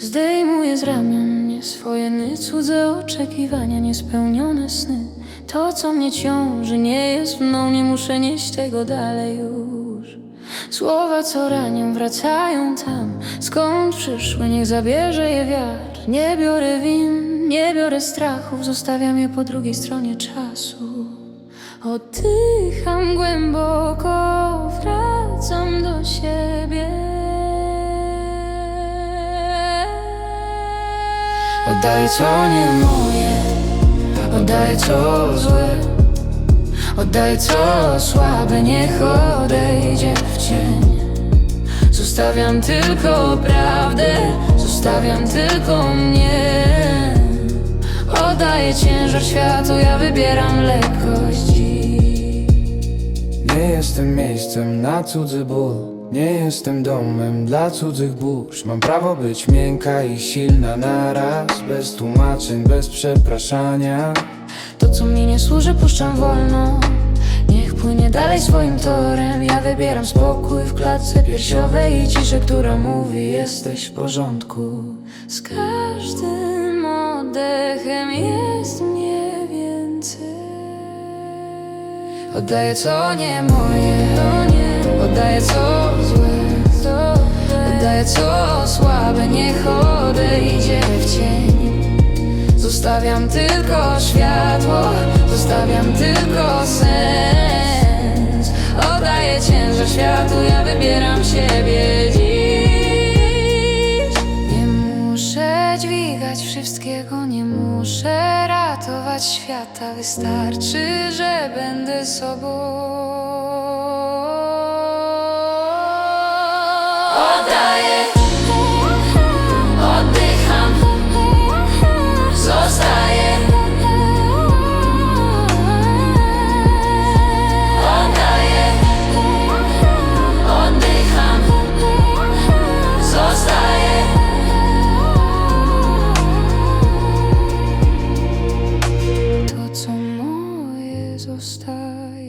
Zdejmuję z ramion nie swoje nie cudze oczekiwania, niespełnione sny. To, co mnie ciąży, nie jest mną, nie muszę nieść tego dalej już. Słowa, co ranią, wracają tam, skąd przyszły, niech zabierze je wiatr. Nie biorę win, nie biorę strachów, zostawiam je po drugiej stronie czasu. Oddycham głęboko. Oddaję co nie moje, oddaję co złe. Oddaję co słabe, niech odejdzie w cień. Zostawiam tylko prawdę, zostawiam tylko mnie. Oddaję ciężar światu, ja wybieram lekkość. Nie jestem miejscem na cudzy ból Nie jestem domem dla cudzych burz. Mam prawo być miękka i silna naraz. Bez tłumaczeń, bez przepraszania. To co mi nie służy puszczam wolno. Niech płynie dalej swoim torem. Ja wybieram spokój w klatce piersiowej I ciszę, która mówi jesteś w porządku. Z każdym oddechem jest mnie więcej. Oddaję co nie moje Oddaję co złe Oddaję co słabe Niech odejdzie w cień. Zostawiam tylko światło, zostawiam tylko sens. Oddaję ciężar światu, ja wybieram siebie dziś. Nie muszę dźwigać wszystkiego, nie muszę ratować świata. Wystarczy, że będę sobą nie zostaje.